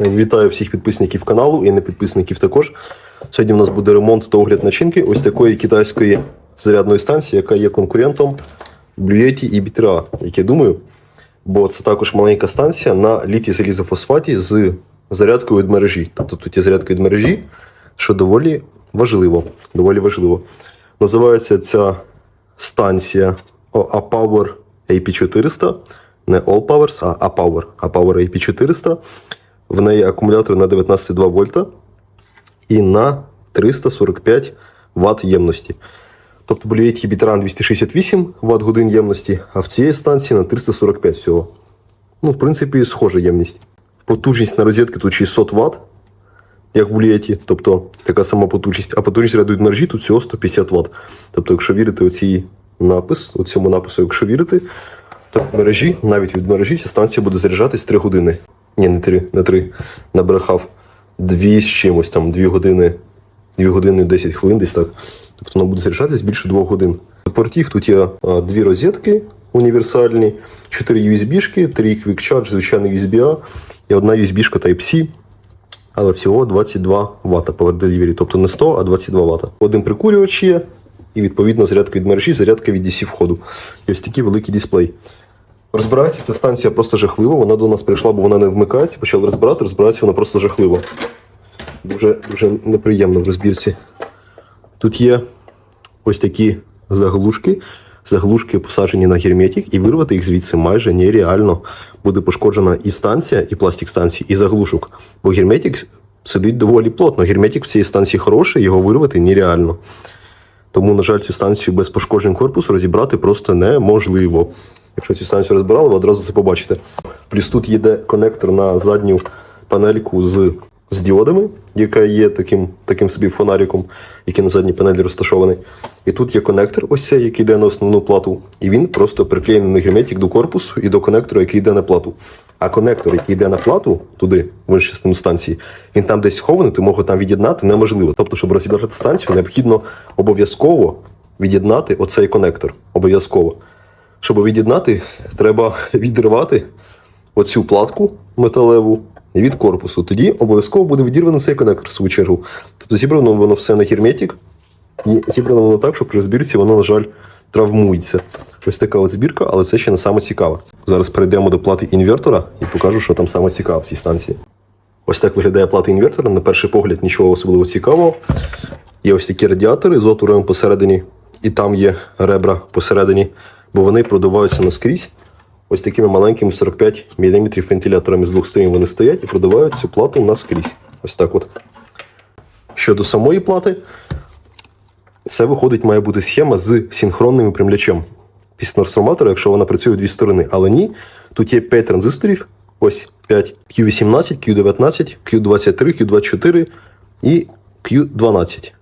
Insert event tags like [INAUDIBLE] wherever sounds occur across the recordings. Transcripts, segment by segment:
Вітаю всіх підписників каналу і непідписників також. Сьогодні у нас буде ремонт та огляд начинки ось такої китайської зарядної станції, яка є конкурентом Yeti і BTRA, як я думаю. Бо це також маленька станція на літій залізофосфаті з зарядкою від мережі. Тобто тут є зарядка від мережі, що доволі важливо. Доволі важливо. Називається ця станція A-Power AP400. Не All Powers, а A-Power. A-Power AP400. В неї акумулятор на 19,2 вольта і на 345 Вт ємності. Тобто Yeti Bitran 268 Вт годин ємності, а в цій станції на 345 всього. Ну, в принципі, схожа ємність. Потужність на розетки тут 600 Вт, як в Blue тобто така сама потужність. А потужність ряду мережі тут всього 150 Вт. Тобто, якщо вірити оцій напис, цьому напису, якщо вірити, то мережі, навіть від мережі, ця станція буде заряджатись 3 години. Ні, не 3, не 3. Набрехав 2 з чимось, там 2 години, 2 години 10 хвилин десь так. Тобто вона буде заряджатись більше 2 годин. З портів тут є а, дві розетки універсальні, 4 USB-шки, 3 Quick Charge, звичайний USB-A і одна USB-шка Type-C. Але всього 22 Вт Power Delivery, тобто не 100, а 22 Вт. Один прикурювач є, і відповідно зарядка від мережі, зарядка від DC входу. І ось такий великий дисплей. Розбирається ця станція просто жахливо. Вона до нас прийшла, бо вона не вмикається. Почали розбирати, розбирається вона просто жахливо. Дуже, дуже неприємно в розбірці. Тут є ось такі заглушки. Заглушки посаджені на герметик, і вирвати їх звідси майже нереально. Буде пошкоджена і станція, і пластик станції, і заглушок. Бо герметик сидить доволі плотно. Герметик в цій станції хороший, його вирвати нереально. Тому, на жаль, цю станцію без пошкоджень корпусу розібрати просто неможливо. Якщо цю станцію розбирали, ви одразу це побачите. Плюс тут є конектор на задню панельку з, з діодами, яка є таким, таким собі фонариком, який на задній панелі розташований. І тут є конектор, ось цей, який йде на основну плату. І він просто приклеєний на герметик до корпусу і до конектора, який йде на плату. А конектор, який йде на плату, туди, в іншу частину станції, він там десь схований, тому його там від'єднати неможливо. Тобто, щоб розібрати станцію, необхідно обов'язково від'єднати оцей конектор. Обов'язково. Щоб від'єднати, треба відривати оцю платку металеву від корпусу. Тоді обов'язково буде відірвано цей конектор в свою чергу. Тобто зібрано воно все на герметик, і зібрано воно так, що при розбірці воно, на жаль, травмується. Ось така от збірка, але це ще не саме цікаве. Зараз перейдемо до плати інвертора і покажу, що там саме цікаве в цій станції. Ось так виглядає плата інвертора. На перший погляд нічого особливо цікавого. Є ось такі радіатори з отвором посередині, і там є ребра посередині, бо вони продуваються наскрізь. Ось такими маленькими 45 мм вентиляторами з двох сторін вони стоять і продувають цю плату наскрізь. Ось так от. Щодо самої плати, це виходить, має бути схема з синхронним випрямлячем. Після трансформатора, якщо вона працює в дві сторони. Але ні, тут є 5 транзисторів, ось 5 Q18, Q19, Q23, Q24 і Q12.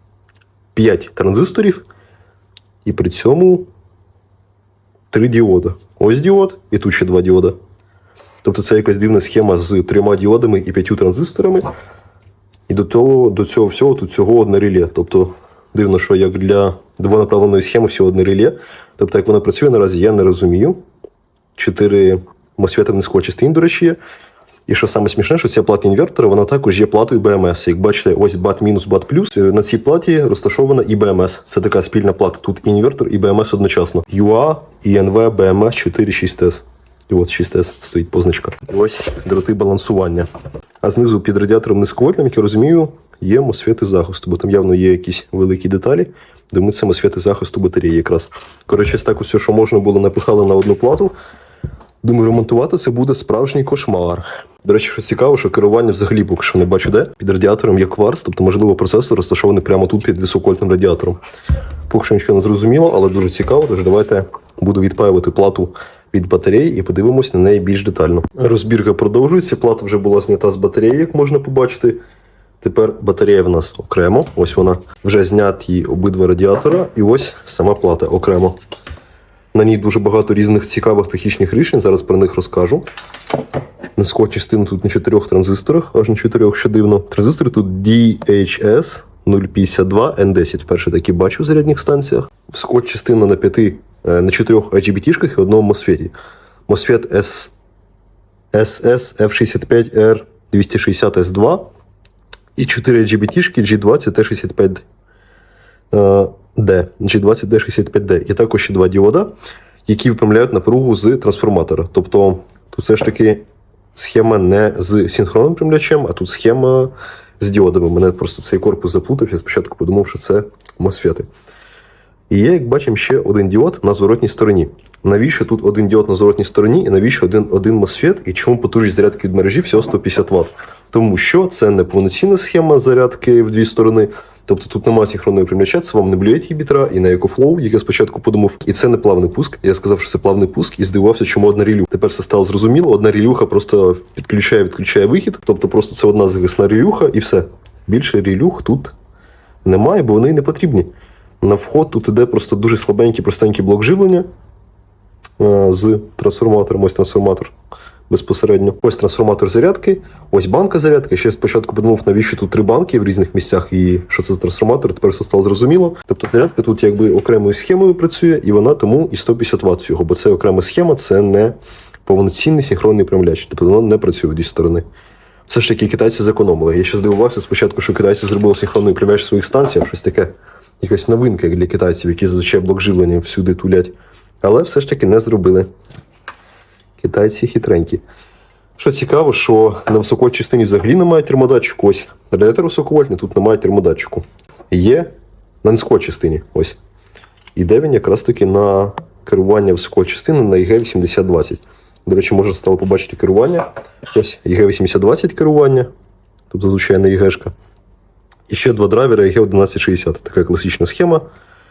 5 транзисторів, і при цьому 3 діода. Ось діод, і тут ще два діода. Тобто це якась дивна схема з трьома діодами і п'ятью транзисторами. І до того, до цього всього тут всього одне реле. Тобто дивно, що як для двонаправленої схеми всього одне реле. Тобто, як вона працює наразі, я не розумію. Чотири мосфети низької частини, до речі, є. І що саме смішне, що ця плата інвертора, вона також є платою BMS. Як бачите, ось BAT мінус BAT плюс. На цій платі розташована і BMS. Це така спільна плата. Тут і інвертор, і BMS одночасно. UA, INV, BMS 46S. І от 6S стоїть позначка. Ось дроти балансування. А знизу під радіатором низьковольтним, як я розумію, є мосфети захисту, бо там явно є якісь великі деталі. Думаю, це мосфети захисту батареї якраз. Коротше, так усе, що можна було, напихали на одну плату. Думаю, ремонтувати це буде справжній кошмар. До речі, що цікаво, що керування взагалі поки що не бачу де. Під радіатором є кварц, тобто, можливо, процесор розташований прямо тут під високольтним радіатором. Поки що нічого не зрозуміло, але дуже цікаво, тож давайте буду відпаювати плату від батареї і подивимось на неї більш детально. Розбірка продовжується. Плата вже була знята з батареї, як можна побачити. Тепер батарея в нас окремо. Ось вона вже зняті обидва радіатора, і ось сама плата окремо. На ній дуже багато різних цікавих технічних рішень. Зараз про них розкажу. Низько частина тут на чотирьох транзисторах, аж на чотирьох, що дивно. Транзистори тут DHS 052 N10. Вперше такі бачу в зарядних станціях. Скот частина на п'яти, е, на чотирьох IGBT-шках і одному MOSFET. MOSFET S SS F65R 260S2 і 4 GBT G20T65D. Е, D, G20D65D. І також ще два діода, які випрямляють напругу з трансформатора. Тобто тут все ж таки схема не з синхронним випрямлячем, а тут схема з діодами. Мене просто цей корпус заплутав. Я спочатку подумав, що це MOSFET. І є, як бачимо, ще один діод на зворотній стороні. Навіщо тут один діод на зворотній стороні, і навіщо один, один MOSFET, і чому потужність зарядки від мережі всього 150 Вт? Тому що це не повноцінна схема зарядки в дві сторони. Тобто тут немає синхронного випрямляча, це вам не Blue бітра і на EcoFlow, як я спочатку подумав. І це не плавний пуск. Я сказав, що це плавний пуск і здивувався, чому одна релюха. Тепер все стало зрозуміло. Одна релюха просто підключає, відключає вихід. Тобто просто це одна захисна релюха і все. Більше релюх тут немає, бо вони не потрібні. На вход тут іде просто дуже слабенький, простенький блок живлення з трансформатором. Ось трансформатор безпосередньо. Ось трансформатор зарядки, ось банка зарядки. Ще спочатку подумав, навіщо тут три банки в різних місцях і що це за трансформатор. Тепер все стало зрозуміло. Тобто зарядка тут якби окремою схемою працює, і вона тому і 150 Вт всього, бо це окрема схема, це не повноцінний синхронний прямляч. Тобто воно не працює в дві сторони. Все ж таки китайці зекономили. Я ще здивувався спочатку, що китайці зробили синхронний прямляч в своїх станціях, щось таке, якась новинка як для китайців, які зазвичай блок живлення всюди тулять. Але все ж таки не зробили. Китайці хитренькі. Що цікаво, що на високій частині взагалі немає термодатчику. Ось радіатор високовольтний, тут немає термодатчику. Є на низькій частині. Ось. Іде він якраз таки на керування високої частини на ІГ-8020. До речі, можна стало побачити керування. Ось ІГ-8020 керування, тобто звичайна ІГшка. І ще два драйвера ІГ-1160. Така класична схема.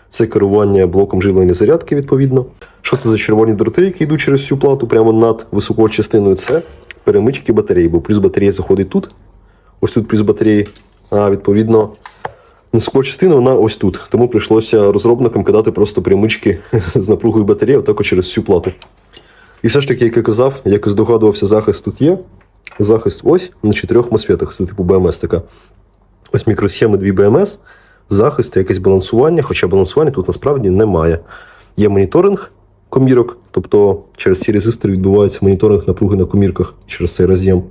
Це керування блоком живлення зарядки, відповідно. Що це за червоні дроти, які йдуть через всю плату прямо над високою частиною? Це перемички батареї, бо плюс батарея заходить тут. Ось тут плюс батареї. А відповідно, низька частина вона ось тут. Тому прийшлося розробникам кидати просто перемички [LAUGHS] з напругою батареї отак через всю плату. І все ж таки, як я казав, як і здогадувався, захист тут є. Захист ось на чотирьох мосфетах. Це типу БМС така. Ось мікросхеми 2 БМС, захист, якесь балансування, хоча балансування тут насправді немає. Є моніторинг комірок, тобто через ці резистори відбувається моніторинг напруги на комірках через цей роз'єм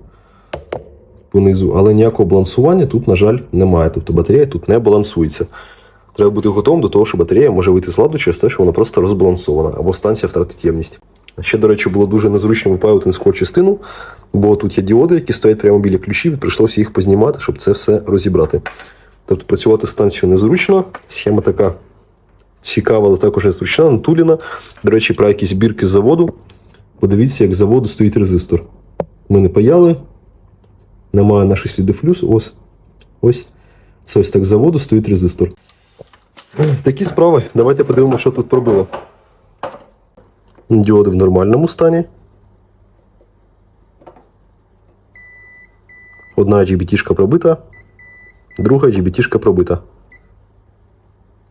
понизу. Але ніякого балансування тут, на жаль, немає. Тобто батарея тут не балансується. Треба бути готовим до того, що батарея може вийти з ладу через те, що вона просто розбалансована або станція втратить ємність. Ще, до речі, було дуже незручно випаювати низьку частину, бо тут є діоди, які стоять прямо біля ключів, і прийшлося їх познімати, щоб це все розібрати. Тобто працювати з станцією незручно. Схема така цікава, але також незручна, натуліна. До речі, про якісь бірки з заводу. Подивіться, як з заводу стоїть резистор. Ми не паяли, немає наших слідів флюс. Ось. Ось. Це ось так з заводу стоїть резистор. Такі справи. Давайте подивимося, що тут пробило. Діоди в нормальному стані. Одна GBT-шка пробита, друга GBT-шка пробита.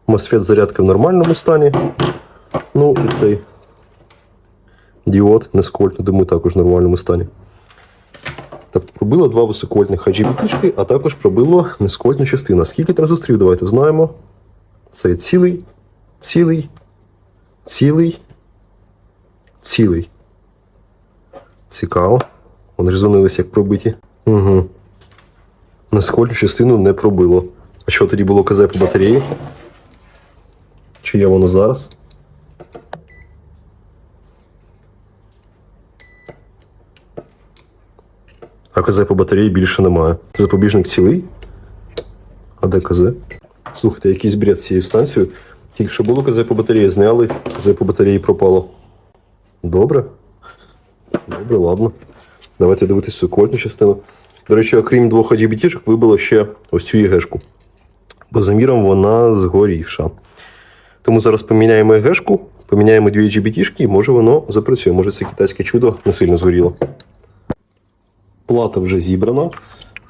MOSFET зарядки в нормальному стані. Ну і цей діод нескольтний, думаю, також в нормальному стані. Тобто пробило два високольтних IGBT, а також пробило нескольтну частину. Скільки транзисторів, давайте знаємо. Це цілий, цілий, цілий, цілий. Цікаво. Вони ж дзвонилися як пробиті. Угу. Нескольну частину не пробило. А що тоді було КЗ по батареї? Чи є воно зараз? А КЗ по батареї більше немає. Запобіжник цілий. А де КЗ? Слухайте, якийсь бред з цією станцією. Тільки що було КЗ по батареї, зняли, КЗ по батареї пропало. Добре. Добре, ладно. Давайте дивитися сукотню частину. До речі, окрім двох AGBT-шок, вибило ще ось цю ЄГшку. Бо за міром вона згорівша. Тому зараз поміняємо ЕГшку, поміняємо дві GBT-шки і може воно запрацює. Може це китайське чудо не сильно згоріло. Плата вже зібрана.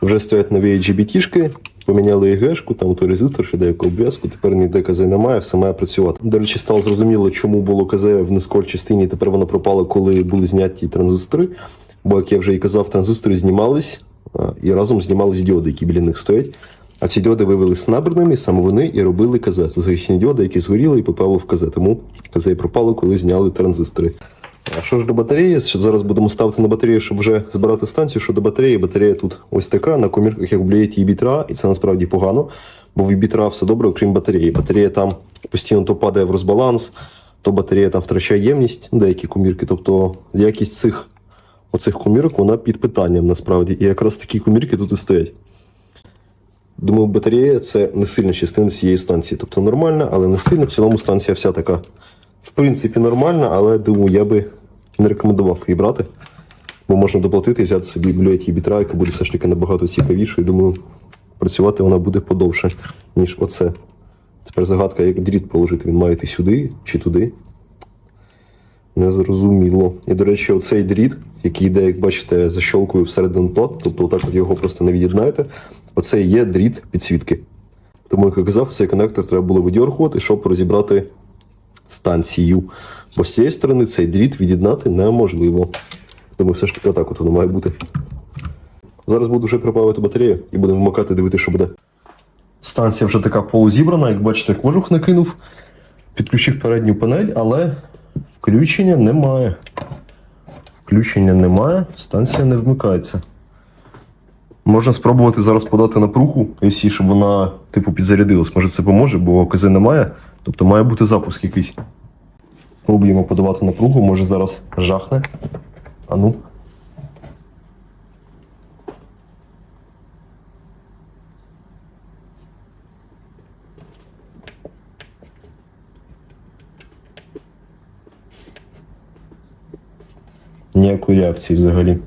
Вже стоять нові GBT-шки. Поміняли ЕГшку, там той резистор, ще деяку обв'язку. Тепер ніде КЗ немає, все має працювати. До речі, стало зрозуміло, чому було КЗ в низькій частині. Тепер воно пропало, коли були зняті транзистори. Бо, як я вже і казав, транзистори знімались і разом знімались діоди, які біля них стоять. А ці діоди виявилися набраними, саме вони і робили КЗ. Це захисні діоди, які згоріли і попали в КЗ. Тому КЗ і пропало, коли зняли транзистори. А що ж до батареї? Зараз будемо ставити на батарею, щоб вже збирати станцію. Що до батареї, батарея тут ось така, на комірках як блюєті і бітра, і це насправді погано, бо в бітра все добре, окрім батареї. Батарея там постійно то падає в розбаланс, то батарея там втрачає ємність, деякі комірки. Тобто якість цих оцих комірок вона під питанням насправді. І якраз такі комірки тут і стоять. Думаю, батарея це не сильна частина цієї станції. Тобто нормальна, але не сильна. В цілому станція вся така. В принципі, нормальна, але думаю, я би не рекомендував її брати. Бо можна доплатити і взяти собі блюєті бітра, яка буде все ж таки набагато цікавішою. Думаю, працювати вона буде подовше, ніж оце. Тепер загадка, як дріт положити, він має йти сюди чи туди. Незрозуміло. І, до речі, оцей дріт, який йде, як бачите, защолкою всередину плат, тобто отак от його просто не від'єднаєте. Оце є дріт підсвітки. Тому, як я казав, цей коннектор треба було видьоргувати, щоб розібрати станцію. Бо з цієї сторони цей дріт від'єднати неможливо. Тому все ж таки отак от воно має бути. Зараз буду вже прибавити батарею і будемо вмикати, дивитися, що буде. Станція вже така полузібрана, як бачите, кожух накинув, підключив передню панель, але включення немає. Включення немає, станція не вмикається. Можна спробувати зараз подати напругу, AC, щоб вона типу підзарядилась. Може це поможе, бо КЗ немає. Тобто має бути запуск якийсь. Пробуємо подавати напругу, може зараз жахне. А ну. Ніякої реакції взагалі.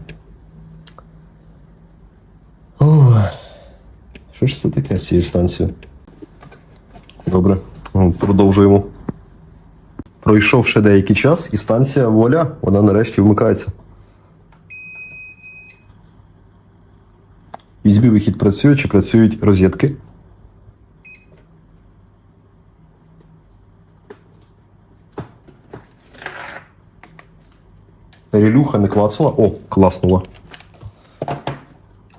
Ох. Що ж це таке з цією станцією? Добре, ну, продовжуємо. Пройшов ще деякий час, і станція воля, вона нарешті вмикається. USB вихід працює, чи працюють розетки. Релюха не клацала. О, класнула.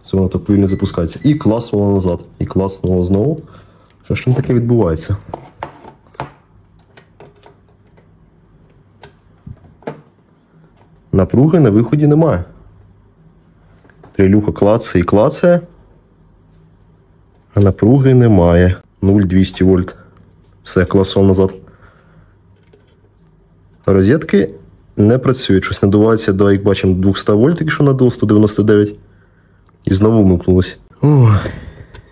Це воно так повільно запускається. І класнуло назад. І класнуло знову. Що ж там таке відбувається? Напруги на виході немає. Трилюха клацає і клацає. А напруги немає. 0,200 вольт. Все, класом назад. Розетки не працюють. Щось надувається до, як бачимо, 200 вольт, якщо надуло 199. І знову вимкнулося. Ой,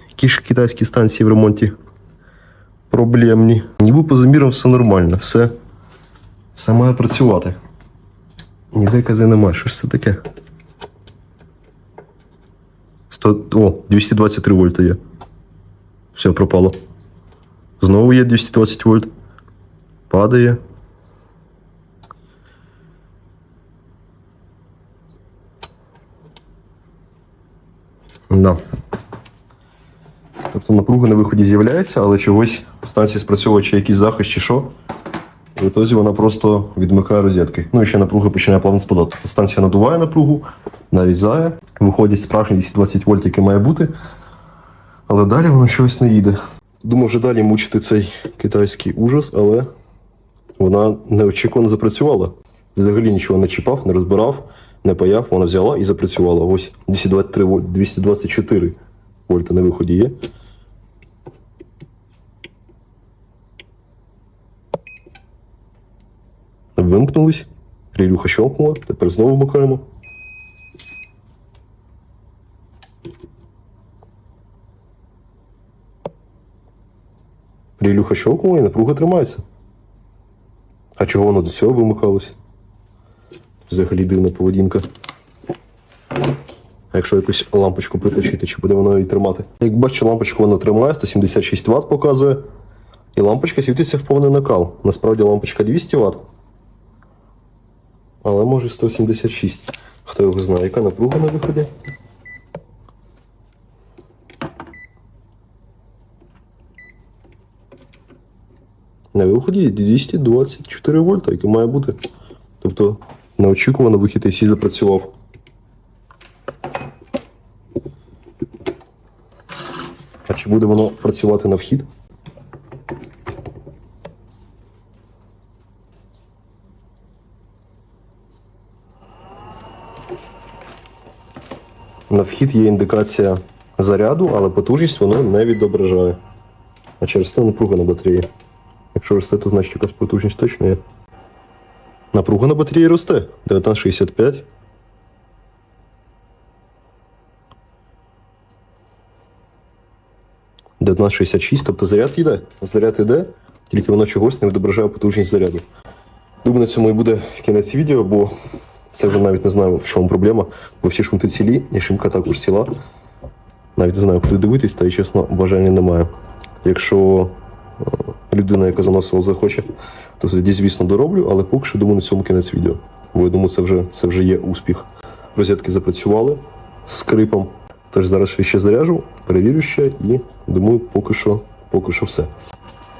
які ж китайські станції в ремонті проблемні. Ніби по замірам все нормально, все, все має працювати. Ніде кази немає. Що ж це таке? 100, о, 223 вольта є. Все, пропало. Знову є 220 вольт. Падає. Да. Тобто напруга на виході з'являється, але чогось в станції спрацьовує чи якийсь захист, чи що. В ітозі вона просто відмикає розетки. Ну і ще напруга починає плавно спадати. Тобто станція надуває напругу, нарізає, виходить справжні 220 вольт, яке має бути. Але далі воно щось не їде. Думав вже далі мучити цей китайський ужас, але вона неочікувано запрацювала. Взагалі нічого не чіпав, не розбирав, не паяв, вона взяла і запрацювала. Ось 223 вольт, 224 вольта на виході є. Вимкнулись. Рілюха щелкнула, тепер знову вмикаємо. Рілюха щелкнула і напруга тримається. А чого воно до цього вимикалося? Взагалі дивна поведінка. А якщо якусь лампочку приточити, чи буде воно її тримати? Як бачите, лампочку вона тримає, 176 Вт показує. І лампочка світиться в повний накал. Насправді лампочка 200 Вт. Але може 176. Хто його знає, яка напруга на виході? На виході 224 вольта, яке має бути. Тобто Неочікувано вихід IC запрацював. А чи буде воно працювати на вхід? На вхід є індикація заряду, але потужність воно не відображає. А через те напруга на батареї. Якщо росте, то значить якась потужність точно є. Напруга на батареї росте. 1965. – 1966, тобто заряд йде. Заряд йде, тільки воно чогось не відображає потужність заряду. Думаю, на цьому і буде кінець відео, бо це вже навіть не знаю, в чому проблема, бо всі шунти цілі, і шимка також ціла. Навіть не знаю, куди дивитись, та й чесно, бажання немає. Якщо е, людина, яка заносила, захоче, то тоді, звісно, дороблю, але поки що думаю на цьому кінець відео. Бо я думаю, це вже, це вже є успіх. Розетки запрацювали з скрипом. Тож зараз ще заряжу, перевірю ще і думаю, поки що, поки що все.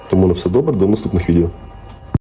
Тому на все добре, до наступних відео.